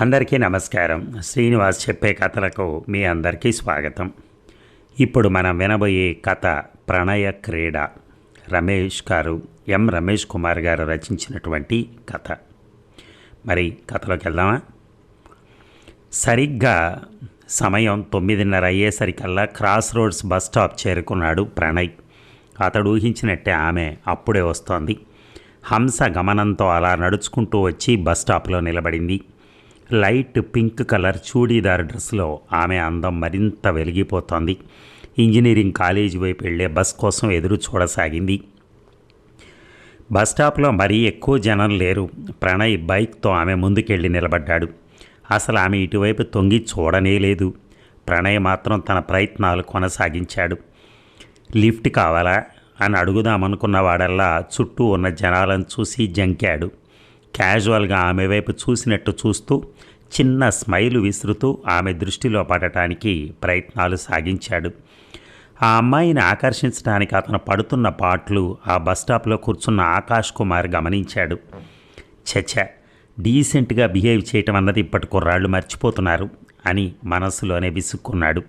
అందరికీ నమస్కారం. శ్రీనివాస్ చెప్పే కథలకు మీ అందరికీ స్వాగతం. ఇప్పుడు మనం వినబోయే కథ ప్రణయ క్రీడ. రమేష్ గారు ఎం రమేష్ కుమార్ గారు రచించినటువంటి కథ. మరి కథలోకి వెళ్దామా? సరిగ్గా సమయం తొమ్మిదిన్నర అయ్యేసరికల్లా క్రాస్ రోడ్స్ బస్ స్టాప్ చేరుకున్నాడు ప్రణయ్. అతడు ఊహించినట్టే ఆమె అప్పుడే వస్తోంది. హంస గమనంతో అలా నడుచుకుంటూ వచ్చి బస్ స్టాప్లో నిలబడింది. లైట్ పింక్ కలర్ చూడీదార్ డ్రెస్లో ఆమె అందం మరింత వెలిగిపోతోంది. ఇంజనీరింగ్ కాలేజీ వైపు వెళ్ళే బస్ కోసం ఎదురు చూడసాగింది. బస్ స్టాప్లో మరీ ఎక్కువ జనం లేరు. ప్రణయ్ బైక్తో ఆమె ముందుకెళ్ళి నిలబడ్డాడు. అసలు ఆమె ఇటువైపు తొంగి చూడనే లేదు. ప్రణయ్ మాత్రం తన ప్రయత్నాలు కొనసాగించాడు. లిఫ్ట్ కావాలా? అని అడుగుదామనుకున్న వాడల్లా చుట్టూ ఉన్న జనాలను చూసి జంకాడు. క్యాజువల్గా ఆమె వైపు చూసినట్టు చూస్తూ చిన్న స్మైలు విసురుతూ ఆమె దృష్టిలో పడటానికి ప్రయత్నాలు సాగించాడు. ఆ అమ్మాయిని ఆకర్షించడానికి అతను పడుతున్న పాటలు ఆ బస్ స్టాప్లో కూర్చున్న ఆకాష్ కుమార్ గమనించాడు. చచ డీసెంట్గా బిహేవ్ చేయటం అన్నది ఇప్పటి కుర్రాళ్ళు మర్చిపోతున్నారు అని మనస్సులోనే విసుక్కున్నాడు.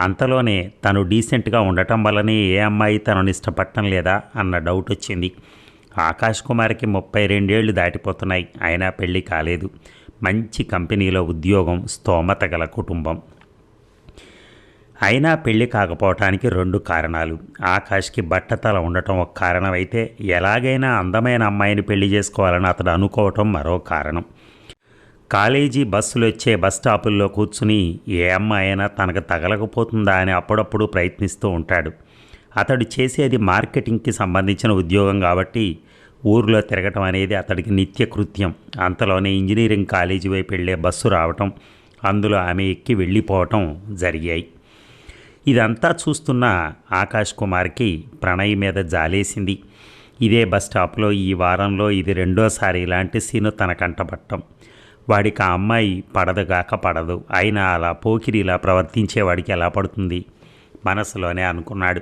అంతలోనే తను డీసెంట్గా ఉండటం వల్లనే ఏ అమ్మాయి తనను ఇష్టపడటం లేదా అన్న డౌట్ వచ్చింది. ఆకాష్ కుమార్కి ముప్పై రెండేళ్ళు దాటిపోతున్నాయి. అయినా పెళ్ళి కాలేదు. మంచి కంపెనీలో ఉద్యోగం స్తోమత గల కుటుంబం. అయినా పెళ్ళి కాకపోవటానికి రెండు కారణాలు. ఆకాష్కి బట్టతల ఉండటం ఒక కారణం అయితే ఎలాగైనా అందమైన అమ్మాయిని పెళ్ళి చేసుకోవాలని అతడు అనుకోవటం మరో కారణం. కాలేజీ బస్సులు వచ్చే బస్ స్టాపుల్లో కూర్చుని ఏ అమ్మాయి అయినా తనకు తగలకపోతుందా అని అప్పుడప్పుడు ప్రయత్నిస్తూ ఉంటాడు. అతడు చేసేది మార్కెటింగ్కి సంబంధించిన ఉద్యోగం కాబట్టి ఊర్లో తిరగటం అనేది అతడికి నిత్యకృత్యం అంతలోనే ఇంజనీరింగ్ కాలేజీ వైపు వెళ్ళే బస్సు రావటం అందులో ఆమె ఎక్కి వెళ్ళిపోవటం జరిగాయి. ఇదంతా చూస్తున్న ఆకాష్ కుమార్కి ప్రణయ్ మీద జాలేసింది. ఇదే బస్ స్టాప్లో ఈ వారంలో ఇది రెండోసారి ఇలాంటి సీను తన కంటపట్టం వాడికి ఆ అమ్మాయి పడదుగాక పడదు. అయినా అలా పోకిరిలా ప్రవర్తించేవాడికి ఎలా పడుతుంది? మనసులోనే అనుకున్నాడు.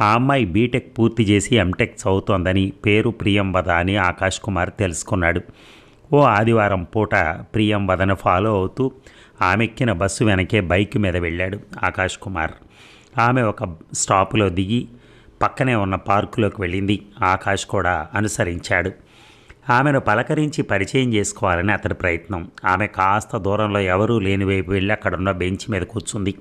ఆ అమ్మాయి బీటెక్ పూర్తి చేసి ఎంటెక్ చదువుతోందని పేరు ప్రియంవద అని ఆకాష్ కుమార్ తెలుసుకున్నాడు. ఓ ఆదివారం పూట ప్రియంవదను ఫాలో అవుతూ ఆమెక్కిన బస్సు వెనకే బైక్ మీద వెళ్ళాడు ఆకాష్ కుమార్. ఆమె ఒక స్టాపులో దిగి పక్కనే ఉన్న పార్కులోకి వెళ్ళింది. ఆకాష్ కూడా అనుసరించాడు. ఆమెను పలకరించి పరిచయం చేసుకోవాలని అతడి ప్రయత్నం. ఆమె కాస్త దూరంలో ఎవరూ లేని వైపు వెళ్ళి అక్కడున్న బెంచ్ మీద కూర్చుంది.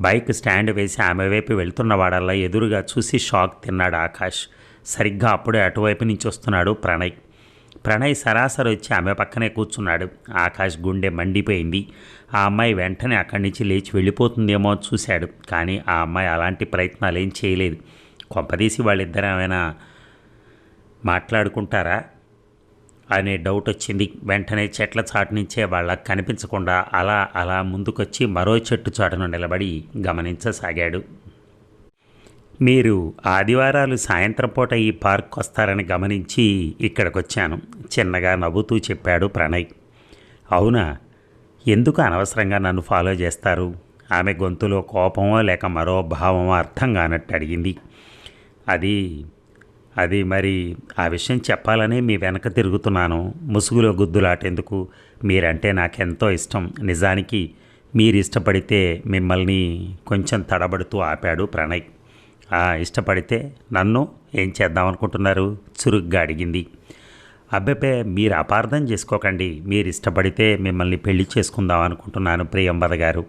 బైక్ స్టాండ్ వేసి ఆమె వైపు వెళ్తున్న వాడల్లా ఎదురుగా చూసి షాక్ తిన్నాడు ఆకాష్. సరిగ్గా అప్పుడే అటువైపు నుంచి వస్తున్నాడు ప్రణయ్. ప్రణయ్ సరాసరి వచ్చి ఆమె పక్కనే కూర్చున్నాడు. ఆకాష్ గుండె మండిపోయింది. ఆ అమ్మాయి వెంటనే అక్కడి నుంచి లేచి వెళ్ళిపోతుందేమో చూశాడు. కానీ ఆ అమ్మాయి అలాంటి ప్రయత్నాలు ఏం చేయలేదు. కొంపదీసి వాళ్ళిద్దరేమైనా మాట్లాడుకుంటారా? అనే డౌట్ వచ్చింది. వెంటనే చెట్ల చాటు నుంచే వాళ్ళకి కనిపించకుండా అలా అలా ముందుకొచ్చి మరో చెట్టు చాటును నిలబడి గమనించసాగాడు. మీరు ఆదివారాలు సాయంత్రం పూట ఈ పార్క్ వస్తారని గమనించి ఇక్కడికొచ్చాను. చిన్నగా నవ్వుతూ చెప్పాడు ప్రణయ్. అవునా? ఎందుకు అనవసరంగా నన్ను ఫాలో చేస్తారు? ఆమె గొంతులో కోపమో లేక మరో భావమో అర్థం కానట్టు అడిగింది. అది అది మరి ఆ విషయం చెప్పాలనే మీ వెనక తిరుగుతున్నాను. ముసుగులో గుద్దులాటేందుకు మీరంటే నాకెంతో ఇష్టం. నిజానికి మీరు ఇష్టపడితే మిమ్మల్ని కొంచెం తడబడుతూ ఆపాడు ప్రణయ్. "ఆ, ఇష్టపడితే నన్ను ఏం చేద్దామనుకుంటున్నారు? చురుగ్గా అడిగింది. అబ్బెపే మీరు అపార్థం చేసుకోకండి. మీరు ఇష్టపడితే మిమ్మల్ని పెళ్ళి చేసుకుందాం అనుకుంటున్నాను ప్రియంబద గారు.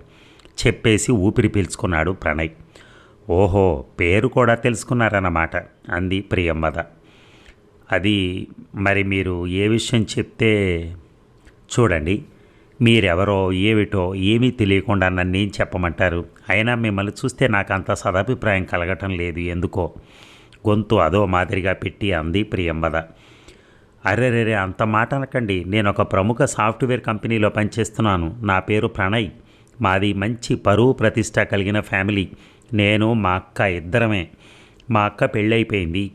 చెప్పేసి ఊపిరి పీల్చుకున్నాడు ప్రణయ్. ఓహో పేరు కూడా తెలుసుకున్నారన్నమాట అంది ప్రియంవద అది మరి మీరు ఏ విషయం చెప్తే చూడండి మీరెవరో ఏమిటో ఏమీ తెలియకుండా నన్నేం చెప్పమంటారు? అయినా మిమ్మల్ని చూస్తే నాకు అంత సదాభిప్రాయం కలగటం లేదు ఎందుకో? గొంతు అదో మాదిరిగా పెట్టి అంది ప్రియంబద అరెరెరే అంత మాట అనకండి. నేను ఒక ప్రముఖ సాఫ్ట్వేర్ కంపెనీలో పనిచేస్తున్నాను. నా పేరు ప్రణయ్. మాది మంచి పరువు ప్రతిష్ట కలిగిన ఫ్యామిలీ. నేను మా అక్క ఇద్దరమే. మా అక్క పెళ్ళైపోయింది.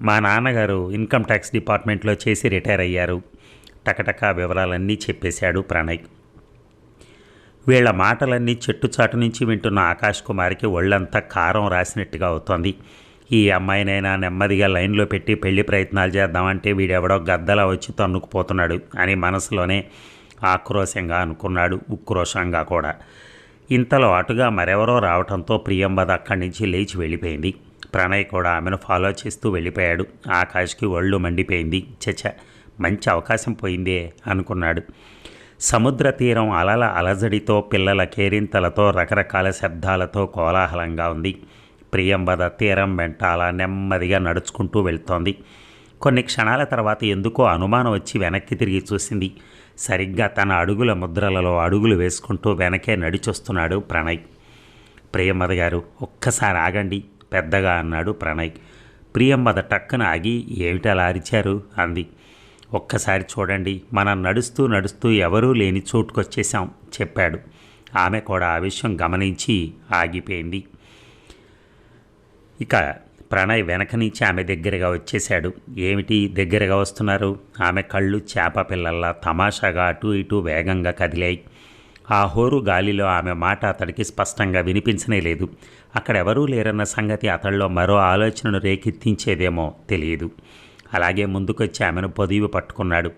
మా నాన్నగారు ఇన్కమ్ ట్యాక్స్ డిపార్ట్మెంట్లో చేసి రిటైర్ అయ్యారు. టకటకా వివరాలన్నీ చెప్పేశాడు ప్రణయ్. వీళ్ళ మాటలన్నీ చెట్టుచాటు నుంచి వింటున్న ఆకాష్ కుమార్కి ఒళ్ళంతా కారం రాసినట్టుగా అవుతోంది. ఈ అమ్మాయినైనా నెమ్మదిగా లైన్లో పెట్టి పెళ్ళి ప్రయత్నాలు చేద్దామంటే వీడెవడో గద్దలా వచ్చి తన్నుకుపోతున్నాడు అని మనసులోనే ఆక్రోశంగా అనుకున్నాడు ఉక్రోషంగా కూడా. ఇంతలో అటుగా మరెవరో రావడంతో ప్రియంబద అక్కడి నుంచి లేచి వెళ్ళిపోయింది. ప్రణయ్ కూడా ఆమెను ఫాలో చేస్తూ వెళ్ళిపోయాడు. ఆకాష్కి ఒళ్ళు మండిపోయింది. చచ మంచి అవకాశం పోయిందే అనుకున్నాడు. సముద్ర తీరం అలల అలజడితో పిల్లల కేరింతలతో రకరకాల శబ్దాలతో కోలాహలంగా ఉంది. ప్రియంబద తీరం వెంట అలా నెమ్మదిగా నడుచుకుంటూ వెళ్తోంది. కొన్ని క్షణాల తర్వాత ఎందుకో అనుమానం వచ్చి వెనక్కి తిరిగి చూసింది. సరిగ్గా తన అడుగుల ముద్రలలో అడుగులు వేసుకుంటూ వెనకే నడిచొస్తున్నాడు ప్రణయ్. ప్రియమ్మద గారు ఒక్కసారి ఆగండి పెద్దగా అన్నాడు ప్రణయ్. ప్రియమ్మద టక్కున ఆగి ఏమిటి అలా అరిచారు? అంది. ఒక్కసారి చూడండి మనం నడుస్తూ నడుస్తూ ఎవరూ లేని చోటుకొచ్చేసాం చెప్పాడు. ఆమె కూడా ఆ విషయం గమనించి ఆగిపోయింది. ఇక ప్రణయ్ వెనక నుంచి ఆమె దగ్గరగా వచ్చేశాడు. ఏమిటి దగ్గరగా వస్తున్నారు? ఆమె కళ్ళు చేప పిల్లల్లా తమాషాగా అటు ఇటు వేగంగా కదిలాయి. ఆ హోరు గాలిలో ఆమె మాట అతడికి స్పష్టంగా వినిపించనే లేదు. అక్కడెవరూ లేరన్న సంగతి అతడిలో మరో ఆలోచనను రేకెత్తించేదేమో తెలియదు. అలాగే ముందుకొచ్చి ఆమెను పొదివి పట్టుకున్నాడు.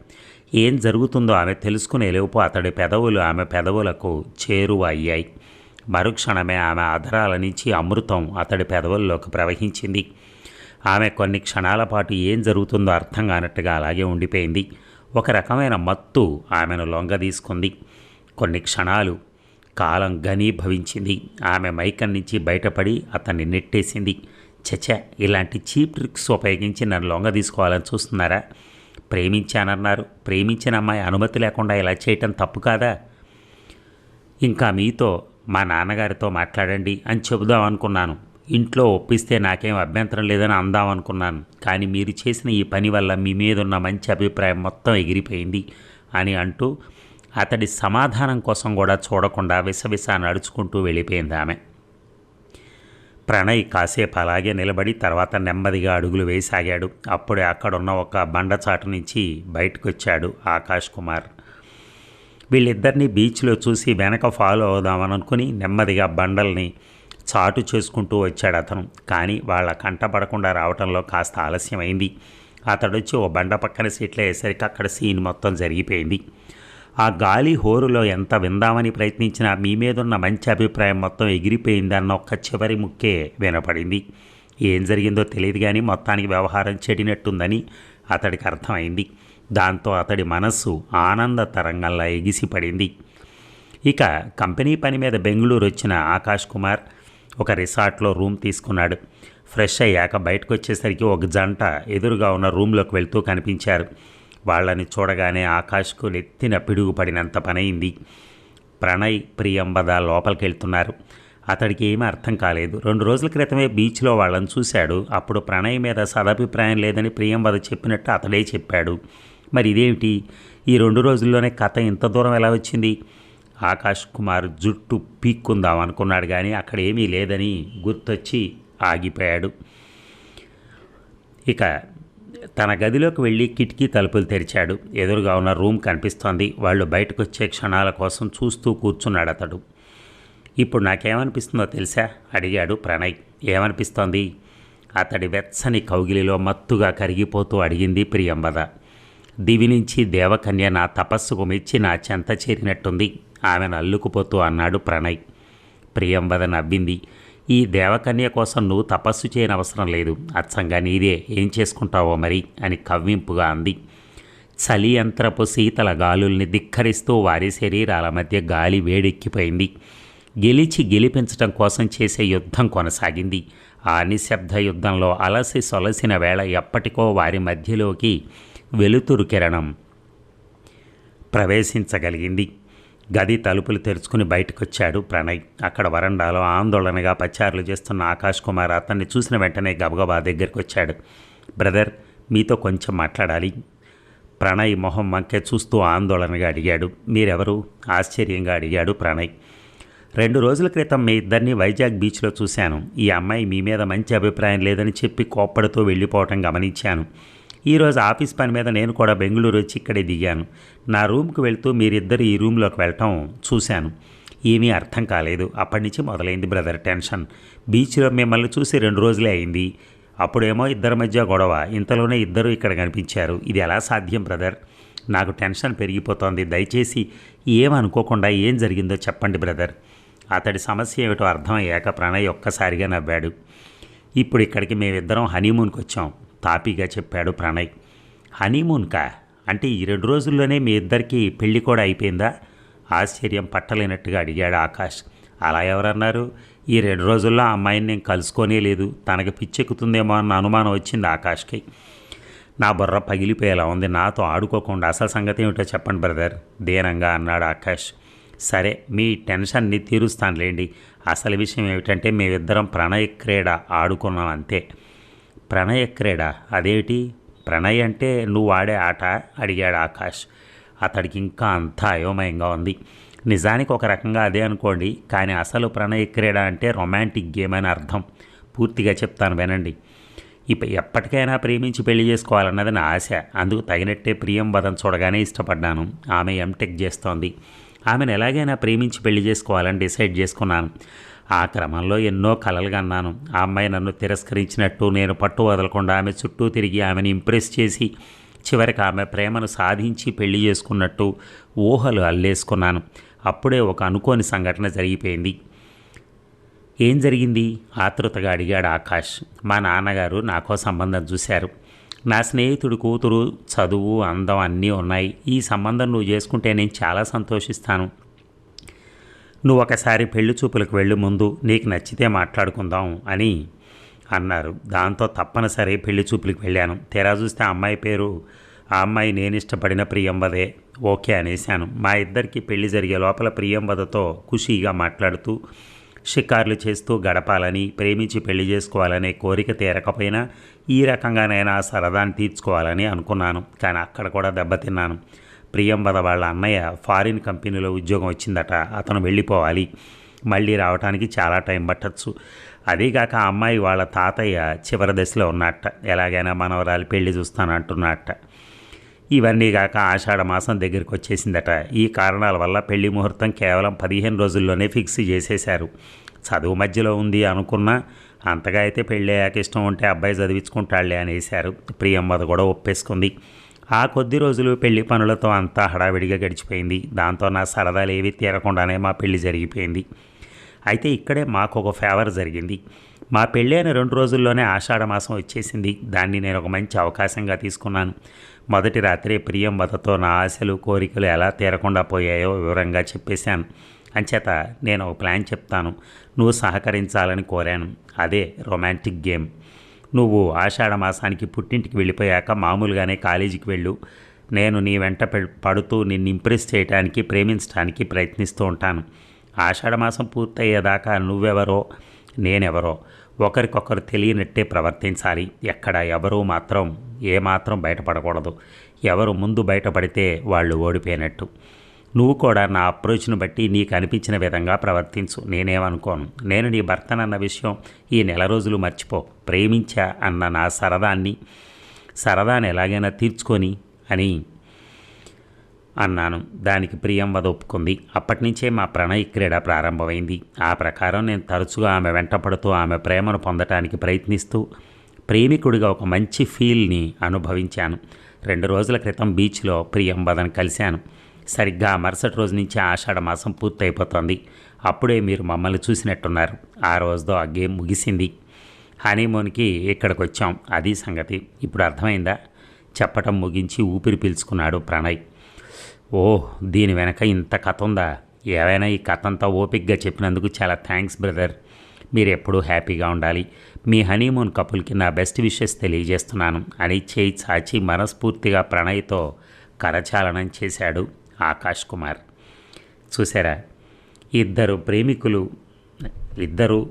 ఏం జరుగుతుందో ఆమె తెలుసుకునే లోపు అతడి పెదవులు ఆమె పెదవులకు చేరువ అయ్యాయి. మరుక్షణమే ఆమె అధరాల నుంచి అమృతం అతడి పెదవుల్లోకి ప్రవహించింది. ఆమె కొన్ని క్షణాల పాటు ఏం జరుగుతుందో అర్థం కానట్టుగా అలాగే ఉండిపోయింది. ఒక రకమైన మత్తు ఆమెను లొంగ తీసుకుంది. కొన్ని క్షణాలు కాలం ఘనీభవించింది. ఆమె మైకం నుంచి బయటపడి అతన్ని నెట్టేసింది. చచ ఇలాంటి చీప్ ట్రిక్స్ ఉపయోగించి నన్ను లొంగ తీసుకోవాలని చూస్తున్నారా? ప్రేమించానన్నారు. ప్రేమించిన అమ్మాయి అనుమతి లేకుండా ఇలా చేయటం తప్పు కాదా? ఇంకా మీతో మా నాన్నగారితో మాట్లాడండి అని చెబుదాం అనుకున్నాను. ఇంట్లో ఒప్పిస్తే నాకేం అభ్యంతరం లేదని అందాం అనుకున్నాను. కానీ మీరు చేసిన ఈ పని వల్ల మీ మీద ఉన్న మంచి అభిప్రాయం మొత్తం ఎగిరిపోయింది అని అంటూ అతడి సమాధానం కోసం కూడా చూడకుండా విసవిస నడుచుకుంటూ వెళ్ళిపోయింది ఆమె. ప్రణయ్ కాసేపు అలాగే నిలబడి తర్వాత నెమ్మదిగా అడుగులు వేసాగాడు అప్పుడే అక్కడున్న ఒక బండచాటు నుంచి బయటకు వచ్చాడు ఆకాష్ కుమార్. వీళ్ళిద్దరినీ బీచ్లో చూసి వెనక ఫాలో అవుదామని అనుకుని నెమ్మదిగా బండల్ని చాటు చేసుకుంటూ వచ్చాడు అతను. కానీ వాళ్ళ కంటపడకుండా రావటంలో కాస్త ఆలస్యమైంది. అతడొచ్చి ఓ బండ పక్కన సీట్లో వేసరికి అక్కడ సీన్ మొత్తం జరిగిపోయింది. ఆ గాలి హోరులో ఎంత విందామని ప్రయత్నించినా మీ మీదున్న మంచి అభిప్రాయం మొత్తం ఎగిరిపోయిందన్న ఒక్క చివరి ముక్కే వినపడింది. ఏం జరిగిందో తెలియదు కానీ మొత్తానికి వ్యవహారం చెడినట్టుందని అతడికి అర్థమైంది. దాంతో అతడి మనస్సు ఆనంద తరంగంలా ఎగిసిపడింది. ఇక కంపెనీ పని మీద బెంగళూరు వచ్చిన ఆకాష్ కుమార్ ఒక రిసార్ట్లో రూమ్ తీసుకున్నాడు. ఫ్రెష్ అయ్యాక బయటకు వచ్చేసరికి ఒక జంట ఎదురుగా ఉన్న రూమ్లోకి వెళ్తూ కనిపించారు. వాళ్ళని చూడగానే ఆకాష్కు నెత్తిన పిడుగుపడినంత పనైంది ప్రణయ్ ప్రియంబద లోపలికి వెళ్తున్నారు అతడికి ఏమీ అర్థం కాలేదు. రెండు రోజుల క్రితమే బీచ్లో వాళ్ళని చూశాడు. అప్పుడు ప్రణయ్ మీద సదభిప్రాయం లేదని ప్రియంబద చెప్పినట్టు అతడే చెప్పాడు. మరి ఇదేమిటి ఈ రెండు రోజుల్లోనే కథ ఇంత దూరం ఎలా వచ్చింది? ఆకాష్ కుమార్ జుట్టు పీక్కుందాం అనుకున్నాడు కానీ అక్కడ ఏమీ లేదని గుర్తొచ్చి ఆగిపోయాడు. ఇక తన గదిలోకి వెళ్ళి కిటికీ తలుపులు తెరిచాడు. ఎదురుగా ఉన్న రూమ్ కనిపిస్తోంది. వాళ్ళు బయటకు వచ్చే క్షణాల కోసం చూస్తూ కూర్చున్నాడు అతడు. ఇప్పుడు నాకేమనిపిస్తుందో తెలుసా? అడిగాడు ప్రణయ్. ఏమనిపిస్తోంది? అతడి వెచ్చని కౌగిలిలో మత్తుగా కరిగిపోతూ అడిగింది ప్రియంబద. దివి నుంచి దేవకన్య నా తపస్సుకు మెచ్చి నా చెంత చేరినట్టుంది. ఆమెను అల్లుకుపోతూ అన్నాడు ప్రణయ్. ప్రియంవద నవ్వింది. ఈ దేవకన్య కోసం నువ్వు తపస్సు చేయనవసరం లేదు. అచ్చంగా నీదే. ఏం చేసుకుంటావో మరి? అని కవ్వింపుగా అంది. చలి యంత్రపు శీతల గాలుల్ని ధిక్కరిస్తూ వారి శరీరాల మధ్య గాలి వేడెక్కిపోయింది. గెలిచి గెలిపించటం కోసం చేసే యుద్ధం కొనసాగింది. ఆ నిశ్శబ్ద యుద్ధంలో అలసి సొలసిన వేళ ఎప్పటికో వారి మధ్యలోకి వెలుతురు కిరణం. ప్రవేశించగలిగింది. గది తలుపులు తెరుచుకుని బయటకొచ్చాడు ప్రణయ్. అక్కడ వరండాలో ఆందోళనగా పచారులు చేస్తున్న ఆకాష్ కుమార్ అతన్ని చూసిన వెంటనే గబగబా దగ్గరికి వచ్చాడు బ్రదర్ మీతో కొంచెం మాట్లాడాలి. ప్రణయ్ మొహం వంకే చూస్తూ ఆందోళనగా అడిగాడు. మీరెవరు? ఆశ్చర్యంగా అడిగాడు ప్రణయ్. రెండు రోజుల క్రితం మీ ఇద్దరిని వైజాగ్ బీచ్లో చూశాను. ఈ అమ్మాయి మీ మీద మంచి అభిప్రాయం లేదని చెప్పి కోప్పడుతూ వెళ్ళిపోవటం గమనించాను. ఈరోజు ఆఫీస్ పని మీద నేను కూడా బెంగళూరు వచ్చి ఇక్కడే దిగాను. నా రూమ్కి వెళ్తూ మీరిద్దరు ఈ రూమ్లోకి వెళ్ళటం చూశాను. ఏమీ అర్థం కాలేదు. అప్పటి నుంచి మొదలైంది బ్రదర్ టెన్షన్. బీచ్లో మిమ్మల్ని చూసి రెండు రోజులే అయింది. అప్పుడేమో ఇద్దరి మధ్య గొడవ. ఇంతలోనే ఇద్దరు ఇక్కడ కనిపించారు. ఇది ఎలా సాధ్యం బ్రదర్? నాకు టెన్షన్ పెరిగిపోతోంది. దయచేసి ఏమనుకోకుండా ఏం జరిగిందో చెప్పండి బ్రదర్. అతడి సమస్య ఏమిటో అర్థమయ్యాక ప్రణయ్ ఒక్కసారిగా నవ్వాడు. ఇప్పుడు ఇక్కడికి మేమిద్దరం హనీమూన్కి వచ్చాం. తాపీగా చెప్పాడు ప్రణయ్. హనీమూన్కా అంటే ఈ రెండు రోజుల్లోనే మీ ఇద్దరికీ పెళ్ళి కూడా అయిపోయిందా? ఆశ్చర్యం పట్టలేనట్టుగా అడిగాడు ఆకాష్. అలా ఎవరన్నారు? ఈ రెండు రోజుల్లో ఆ అమ్మాయిని నేను కలుసుకోనే లేదు. తనకు పిచ్చెక్కుతుందేమో అన్న అనుమానం వచ్చింది ఆకాష్కి. నా బుర్ర పగిలిపోయేలా ఉంది. నాతో ఆడుకోకుండా అసలు సంగతి ఏమిటో చెప్పండి బ్రదర్ దీనంగా అన్నాడు ఆకాష్. సరే మీ టెన్షన్ని తీరుస్తానులేండి. అసలు విషయం ఏమిటంటే మేమిద్దరం ప్రణయ క్రీడ ఆడుకున్నాం అంతే. ప్రణయ క్రీడ అదేమిటి? ప్రణయ్ అంటే నువ్వు ఆడే ఆట? అడిగాడు ఆకాష్. అతడికి ఇంకా అంతా అయోమయంగా ఉంది. నిజానికి ఒక రకంగా అదే అనుకోండి కానీ అసలు ప్రణయ క్రీడ అంటే రొమాంటిక్ గేమ్ అని అర్థం. పూర్తిగా చెప్తాను వినండి. ఇప్ప ఎప్పటికైనా ప్రేమించి పెళ్ళి చేసుకోవాలన్నది నా ఆశ. అందుకు తగినట్టే ప్రియం వదం చూడగానే ఇష్టపడ్డాను. ఆమె ఎంటెక్ చేస్తోంది. ఆమెను ఎలాగైనా ప్రేమించి పెళ్ళి చేసుకోవాలని డిసైడ్ చేసుకున్నాను. ఆ క్రమంలో ఎన్నో కలలు కన్నాను. ఆ అమ్మాయి నన్ను తిరస్కరించినట్టు నేను పట్టు వదలకుండా ఆమె చుట్టూ తిరిగి ఆమెను ఇంప్రెస్ చేసి చివరికి ఆమె ప్రేమను సాధించి పెళ్ళి చేసుకున్నట్టు ఊహలు అల్లేసుకున్నాను. అప్పుడే ఒక అనుకోని సంఘటన జరిగిపోయింది. ఏం జరిగింది? ఆతృతగా అడిగాడు ఆకాష్. మా నాన్నగారు నాకో సంబంధం చూశారు. నా స్నేహితుడు కూతురు చదువు అందం అన్నీ ఉన్నాయి. ఈ సంబంధం నువ్వు చేసుకుంటే నేను చాలా సంతోషిస్తాను. నువ్వు ఒకసారి పెళ్ళి చూపులకు వెళ్ళి ముందు నీకు నచ్చితే మాట్లాడుకుందాం అని అన్నారు. దాంతో తప్పనిసరి పెళ్ళి చూపులకు వెళ్ళాను. తెరా చూస్తే అమ్మాయి పేరు ఆ అమ్మాయి నేను ఇష్టపడిన ప్రియంవదే. ఓకే అనేశాను. మా ఇద్దరికి పెళ్ళి జరిగే లోపల ప్రియంవదతో ఖుషీగా మాట్లాడుతూ షికార్లు చేస్తూ గడపాలని ప్రేమించి పెళ్ళి చేసుకోవాలనే కోరిక తీరకపోయినా ఈ రకంగానైనా సరదాని సరదాన్ని తీర్చుకోవాలని అనుకున్నాను. కానీ అక్కడ కూడా దెబ్బతిన్నాను. ప్రియంవద వాళ్ళ అన్నయ్య ఫారిన్ కంపెనీలో ఉద్యోగం వచ్చిందట. అతను వెళ్ళిపోవాలి. మళ్ళీ రావడానికి చాలా టైం పట్టచ్చు. అదీగాక ఆ అమ్మాయి వాళ్ళ తాతయ్య చివరి దశలో ఉన్నట్ట ఎలాగైనా మనవరాలి పెళ్ళి చూస్తానంటున్నట్ట ఇవన్నీ కాక ఆషాఢ మాసం దగ్గరికి వచ్చేసిందట. ఈ కారణాల వల్ల పెళ్ళి ముహూర్తం కేవలం పదిహేను రోజుల్లోనే ఫిక్స్ చేసేశారు. చదువు మధ్యలో ఉంది అనుకున్నా అంతగా అయితే పెళ్ళయ్యాక ఇష్టం ఉంటే అబ్బాయి చదివించుకుంటాడులే అనేశారు. ప్రియంవద కూడా ఒప్పేసుకుంది. ఆ కొద్ది రోజులు పెళ్ళి పనులతో అంతా హడావిడిగా గడిచిపోయింది. దాంతో నా సరదాలు ఏవి తీరకుండానే మా పెళ్ళి జరిగిపోయింది. అయితే ఇక్కడే మాకు ఒక ఫేవర్ జరిగింది. మా పెళ్ళైన రెండు రోజుల్లోనే ఆషాఢ మాసం వచ్చేసింది. దాన్ని నేను ఒక మంచి అవకాశంగా తీసుకున్నాను. మొదటి రాత్రి ప్రియం వదతో నా ఆశలు కోరికలు ఎలా తీరకుండా పోయాయో వివరంగా చెప్పేశాను. అంచేత నేను ఒక ప్లాన్ చెప్తాను. నువ్వు సహకరించాలని కోరాను. అదే రొమాంటిక్ గేమ్. నువ్వు ఆషాఢ మాసానికి పుట్టింటికి వెళ్ళిపోయాక మామూలుగానే కాలేజీకి వెళ్ళు. నేను నీ వెంట పడుతూ నిన్ను ఇంప్రెస్ చేయడానికి ప్రేమించడానికి ప్రయత్నిస్తూ ఉంటాను. ఆషాఢమాసం పూర్తయ్యేదాకా నువ్వెవరో నేనెవరో ఒకరికొకరు తెలియనట్టే ప్రవర్తించాలి. ఎక్కడ ఎవరు మాత్రం ఏమాత్రం బయటపడకూడదు. ఎవరు ముందు బయటపడితే వాళ్ళు ఓడిపోయినట్టు. నువ్వు కూడా నా అప్రోచ్ను బట్టి నీకు అనిపించిన విధంగా ప్రవర్తించు. నేనేమనుకోను? నేను నీ భర్తనన్న విషయం ఈ నెల రోజులు మర్చిపో. ప్రేమించా అన్న నా సరదాన్ని సరదాని ఎలాగైనా తీర్చుకొని అని అన్నాను. దానికి ప్రియం వద ఒప్పుకుంది. అప్పటి నుంచే మా ప్రణయ క్రీడ ప్రారంభమైంది. ఆ ప్రకారం నేను తరచుగా ఆమె వెంటపడుతూ ఆమె ప్రేమను పొందటానికి ప్రయత్నిస్తూ ప్రేమికుడిగా ఒక మంచి ఫీల్ని అనుభవించాను. రెండు రోజుల క్రితం బీచ్లో ప్రియంవదను కలిశాను. సరిగ్గా మరుసటి రోజు నుంచి ఆషాఢ మాసం పూర్తయిపోతుంది. అప్పుడే మీరు మమ్మల్ని చూసినట్టున్నారు. ఆ రోజుతో ఆ గేమ్ ముగిసింది. హనీమూన్కి ఇక్కడికి వచ్చాం అది సంగతి. ఇప్పుడు అర్థమైందా? చెప్పటం ముగించి ఊపిరి పీల్చుకున్నాడు ప్రణయ్. ఓ దీని వెనక ఇంత కథ ఉందా? ఏవైనా ఈ కథ అంతా ఓపిక్గా చెప్పినందుకు చాలా థ్యాంక్స్ బ్రదర్. మీరు ఎప్పుడూ హ్యాపీగా ఉండాలి. మీ హనీమూన్ కపుల్కి నా బెస్ట్ విషెస్ తెలియజేస్తున్నాను అని చేయి చాచి మనస్ఫూర్తిగా ప్రణయ్తో కరచాలనం చేశాడు. ఆకాష్ కుమార్ చూసారా ఇద్దరు ప్రేమికులు ఇద్దరు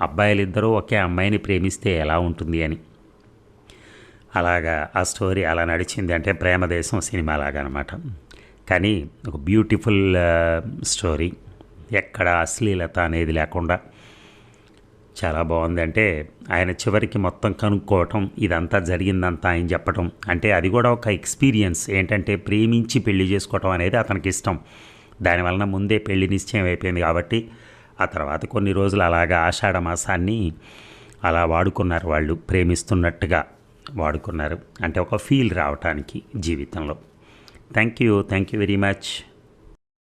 అబ్బాయిలిద్దరూ ఒకే అమ్మాయిని ప్రేమిస్తే ఎలా ఉంటుంది అని. అలాగా ఆ స్టోరీ అలా నడిచింది అంటే ప్రేమదేశం సినిమా లాగా అనమాట కానీ ఒక బ్యూటిఫుల్ స్టోరీ. ఎక్కడ అశ్లీలత అనేది లేకుండా చాలా బాగుంది. అంటే ఆయన చివరికి మొత్తం కనుక్కోవటం ఇదంతా జరిగిందంతా ఆయన చెప్పటం అంటే అది కూడా ఒక ఎక్స్పీరియన్స్. ఏంటంటే ప్రేమించి పెళ్ళి చేసుకోవటం అనేది అతనికి ఇష్టం. దానివలన ముందే పెళ్ళి నిశ్చయం అయిపోయింది కాబట్టి ఆ తర్వాత కొన్ని రోజులు అలాగా ఆషాఢ మాసాన్ని అలా వాడుకున్నారు వాళ్ళు ప్రేమిస్తున్నట్టుగా వాడుకున్నారు. అంటే ఒక ఫీల్ రావటానికి జీవితంలో. Thank you thank you very much.